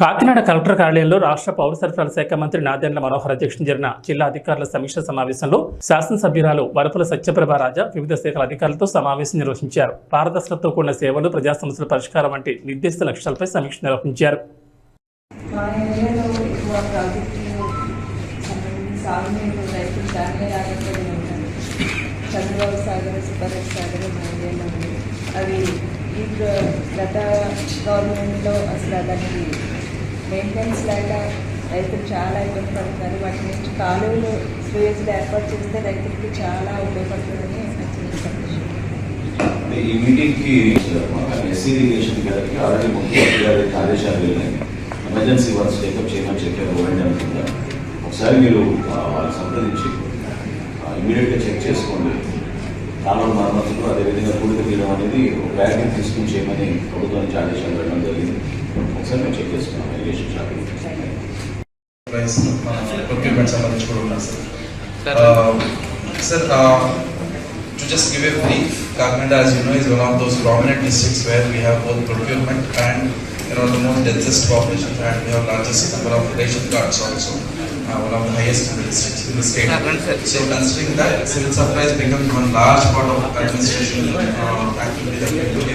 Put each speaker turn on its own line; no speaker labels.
Kakinada collector కార్యాలయంలో రాష్ట్ర పౌర సరఫరాల శాఖ మంత్రి నాదెండ్ల మనోహర్ అధ్యక్షతన జరిగిన జిల్లా అధికారుల సమీక్ష సమావేశంలో శాసనసభ్యురాలు వరపుల సత్యప్రభ రాజా వివిధ శాఖల అధికారులతో సమావేశం నిర్వహించారు. పారదర్శకతతో కూడిన సేవలు ప్రజా సమస్యల పరిష్కారం వంటి నిర్దిష్ట లక్ష్యాలపై సమీక్ష నిర్వహించారు.
అవి గత గవర్నమెంట్లో అసలు దానికి మెయింటెనెన్స్ లేక రైతులు చాలా ఇబ్బంది పడుతున్నారు వాటి నుంచి కాలువలు స్టేజ్లు ఏర్పాటు చేస్తే రైతులకి చాలా ఉపయోగపడుతుందని
ఈ మీటింగ్ ఎస్సీ ఇరిగేషన్ గారికి ఆల్రెడీ ముఖ్యమంత్రి గారి ఆదేశాలు వెళ్ళాయి ఎమర్జెన్సీ వర్క్స్ టేకప్ చేయమని చెప్పారు అనుకుంటా. ఒకసారి మీరు ఆ, సంప్రదించి ఇమీడియట్ చెక్ చేసుకోండి. కాలువ మరమ్మతులు అదేవిధంగా పూడిక తీయడం అనేది ఒక బ్యాగ్ తీసుకుని చేయమని ప్రభుత్వం నుంచి ఆదేశాలు వెళ్ళడం జరిగింది. ఒకసారి మేము చెక్ చేసుకున్నాం ఇరిగేషన్ శాఖ
ప్రైస్ మన ప్రొక్యూర్మెంట్ సంబంధించి కూడా ఉన్నారు sir sir to just give a brief Kakinada as you know is one of those prominent districts where we have both procurement and you know the most densest population and we have largest number of ration cards also uh, one of the highest in the district in the state so considering that civil supplies becomes one large part of administration uh, activity that we do every